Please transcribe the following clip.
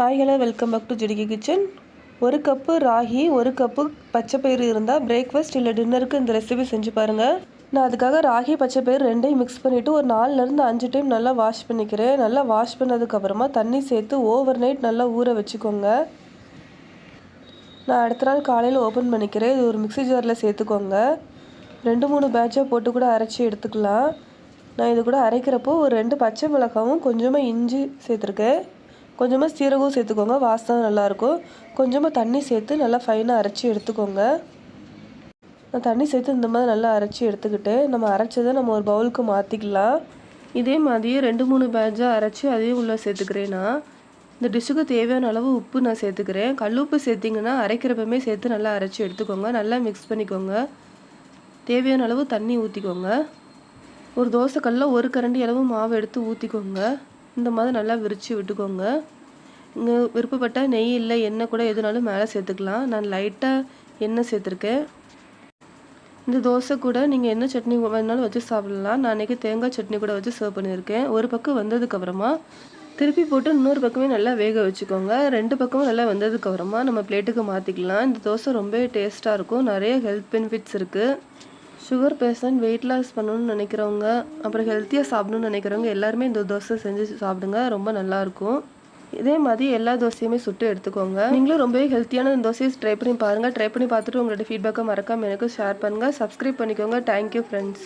Hi hello welcome back to ஜிடிகி kitchen ஒரு cup ragi ஒரு cup பச்சைப்பயிறு இருந்தால் பிரேக்ஃபாஸ்ட் இல்லை டின்னருக்கு இந்த ரெசிபி செஞ்சு பாருங்கள் நான் அதுக்காக ராகி பச்சைப்பயிறு ரெண்டையும் மிக்ஸ் பண்ணிவிட்டு ஒரு நாலுலேருந்து அஞ்சு டைம் நல்லா வாஷ் பண்ணிக்கிறேன். நல்லா வாஷ் பண்ணதுக்கப்புறமா தண்ணி சேர்த்து ஓவர் நைட் நல்லா ஊற வச்சுக்கோங்க. நான் அடுத்த நாள் காலையில் ஓப்பன் பண்ணிக்கிறேன். இது ஒரு மிக்ஸி ஜாரில் சேர்த்துக்கோங்க. ரெண்டு மூணு பேட்சாக போட்டு கூட அரைச்சி எடுத்துக்கலாம். நான் இது கூட அரைக்கிறப்போ ஒரு ரெண்டு பச்சை மிளகாவும் கொஞ்சமாக இஞ்சி சேர்த்துருக்கேன். கொஞ்சமாக சீரகம் சேர்த்துக்கோங்க. வாசம் நல்லாயிருக்கும். கொஞ்சமாக தண்ணி சேர்த்து நல்லா ஃபைனாக அரைச்சி எடுத்துக்கோங்க. நான் தண்ணி சேர்த்து இந்த மாதிரி நல்லா அரைச்சி எடுத்துக்கிட்டு நம்ம அரைச்சதை நம்ம ஒரு பவுலுக்கு மாற்றிக்கலாம் இதே மாதிரியே ரெண்டு மூணு பேட்சாக அரைச்சி அதையும் உள்ளே சேர்த்துக்கிறேன் நான். இந்த டிஷ்ஷுக்கு தேவையான அளவு உப்பு நான் சேர்த்துக்கிறேன். கல் உப்பு சேர்த்திங்கன்னா அரைக்கிறப்பமே சேர்த்து நல்லா அரைச்சி எடுத்துக்கோங்க. நல்லா மிக்ஸ் பண்ணிக்கோங்க. தேவையான அளவு தண்ணி ஊற்றிக்கோங்க ஒரு தோசைக்கல்லில் ஒரு கரண்டி அளவு மாவு எடுத்து ஊற்றிக்கோங்க இந்த மாதிரி நல்லா விரித்து விட்டுக்கோங்க. இங்கே விருப்பப்பட்ட நெய் இல்லை எண்ணெய் கூட எதுனாலும் மேலே சேர்த்துக்கலாம். நான் லைட்டாக எண்ணெய் சேர்த்துருக்கேன். இந்த தோசை கூட நீங்கள் என்ன சட்னி வேணாலும் வச்சு சாப்பிட்லாம். நான் அன்றைக்கி தேங்காய் சட்னி கூட வச்சு சர்வ் பண்ணியிருக்கேன். ஒரு பக்கம் வந்ததுக்கப்புறமா திருப்பி போட்டு இன்னொரு பக்கமே நல்லா வேக வச்சுக்கோங்க. ரெண்டு பக்கமும் நல்லா வந்ததுக்கப்புறமா நம்ம பிளேட்டுக்கு மாற்றிக்கலாம் இந்த தோசை ரொம்ப டேஸ்ட்டாக இருக்கும். நிறைய ஹெல்த் பெனிஃபிட்ஸ் இருக்குது சுகர் பேஷண்ட் வெயிட் லாஸ் பண்ணணும்னு நினைக்கிறவங்க அப்புறம் ஹெல்த்தியாக சாப்பிடணும்னு நினைக்கிறவங்க எல்லாருமே இந்த தோசை செஞ்சு சாப்பிடுங்க ரொம்ப நல்லாயிருக்கும் இதே மாதிரி எல்லா தோசையுமே சுட்டு எடுத்துக்கோங்க. நீங்களும் ரொம்பவே ஹெல்த்தியான இந்த தோசையை ட்ரை பண்ணி பாருங்கள் ட்ரை பண்ணி பார்த்துட்டு உங்களோட ஃபீட்பேக்கை மறக்காமல் எனக்கு ஷேர் பண்ணுங்கள் சப்ஸ்கிரைப் பண்ணிக்கோங்க. Thank you friends